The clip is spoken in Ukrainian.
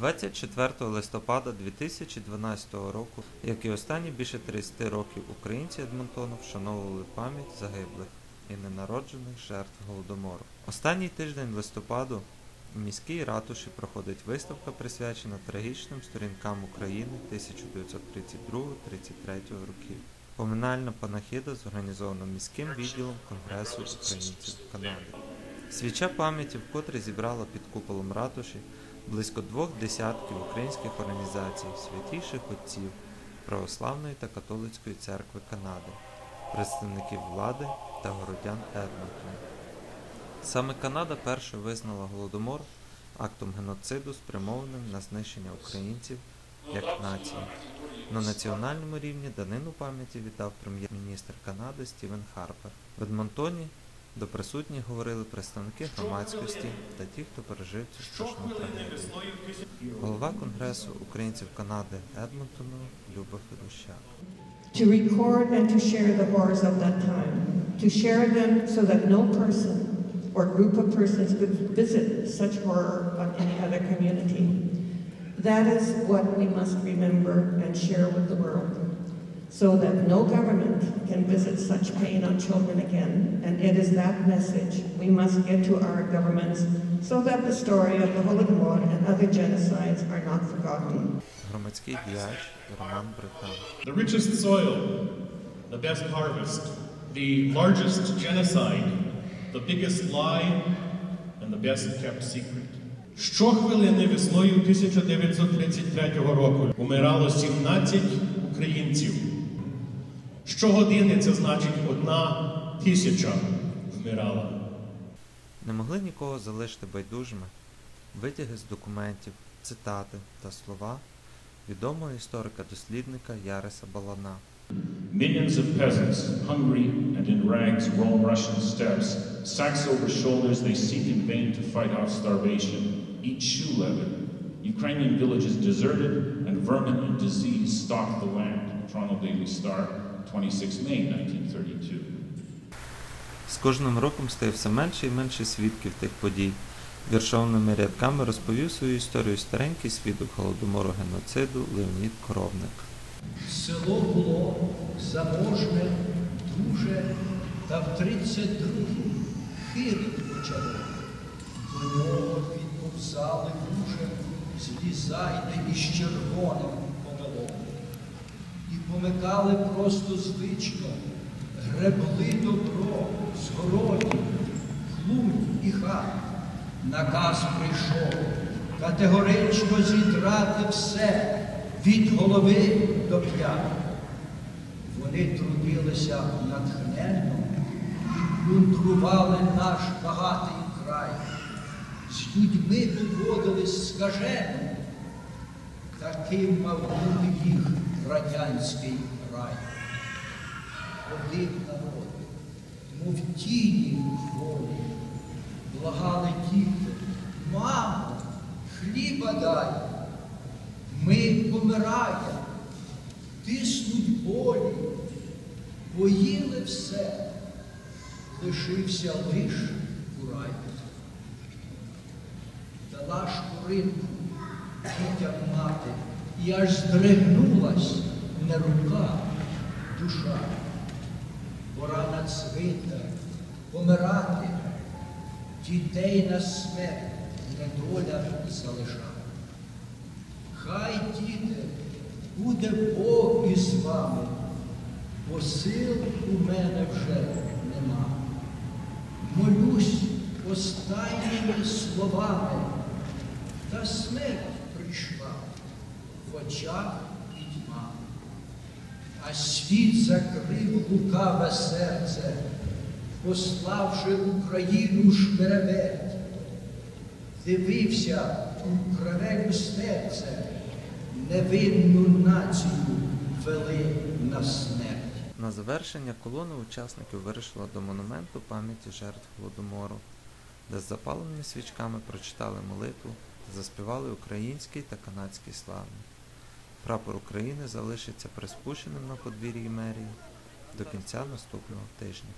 24 листопада 2012 року, як і останні більше 30 років, українці Едмонтону вшановували пам'ять загиблих і ненароджених жертв Голодомору. Останній тиждень листопаду в міській ратуші проходить виставка, присвячена трагічним сторінкам України 1932-33 років. Поминальна панахида зорганізована міським відділом Конгресу українців Канади. Свіча пам'яті вкотре зібрала під куполом ратуші близько двох десятків українських організацій, святійших отців Православної та Католицької церкви Канади, представників влади та городян Едмонтона. Саме Канада першою визнала Голодомор актом геноциду, спрямованим на знищення українців як нації. На національному рівні данину пам'яті віддав прем'єр-міністр Канади Стівен Харпер. В Едмонтоні до присутніх говорили представники громадськості та ті, хто пережив цю страшну трагедію. Голова Конгресу українців Канади Едмонтону Люба Федущак. to record and to share the horrors of that time, to share them so that no person or group of persons could visit such horror on any other community. That is what we must remember and share with the world, so that no government can visit such pain on children again. And it is that message we must get to our governments so that the story of the Holodomor and other genocides are not forgotten. Громадський діяч Роман Британ. The richest soil, the best harvest, the largest genocide, the biggest lie, and the best kept secret. Щохвилини весною 1933 року умирало 17 українців. Щогодини це значить одна тисяча вмирала. Не могли нікого залишити байдужими витяги з документів, цитати та слова відомого історика-дослідника Яриса Балана. Millions of peasants, hungry and in rags, roam Russian steppes. Sacks over shoulders, they seek in vain to fight off starvation, eat shoe leather. Ukrainian villages deserted, and vermin and disease stalk the land. Toronto Daily Star, 26 May 1932. З кожним роком стає все менше і менше свідків тих подій. Віршованими рядками розповів свою історію старенький свідок голодомору геноциду Леонід Коровник. Село було заможне, дуже, та в 32-м хирить почало. До нього підповзали дуже, злізайте із червоним помилом. І помикали просто звично, гребли добро з городів, клунь і хат. Наказ прийшов категорично зідрати все від голови до п'ят. Вони трудилися натхненно і плюндрували наш багатий край. З людьми поводились скажено, таким мав бути їх радянський рай. Один народ, мов тіні волі, благали діти, мамо, хліба дай. Ми помираємо, тиснуть болі, поїли все, лишився лиш курай. Дала шкуринку дітям мати, і аж здригнулась не рука, душа. Пора на помирати, дітей на смерть недоля залишати. Хай, діти, буде Бог із вами, бо сил у мене вже нема. Молюсь останніми словами, та смерть прийшла в очах пітьма, а світ закрив лукаве серце, пославши Україну шпереберть дивився у криве серце, невинну націю вели на смерть. На завершення колона учасників вирішила до монументу пам'яті жертв Голодомору, де з запаленими свічками прочитали молитву, заспівали український та канадський славні. Прапор України залишиться приспущеним на подвір'ї мерії до кінця наступного тижня.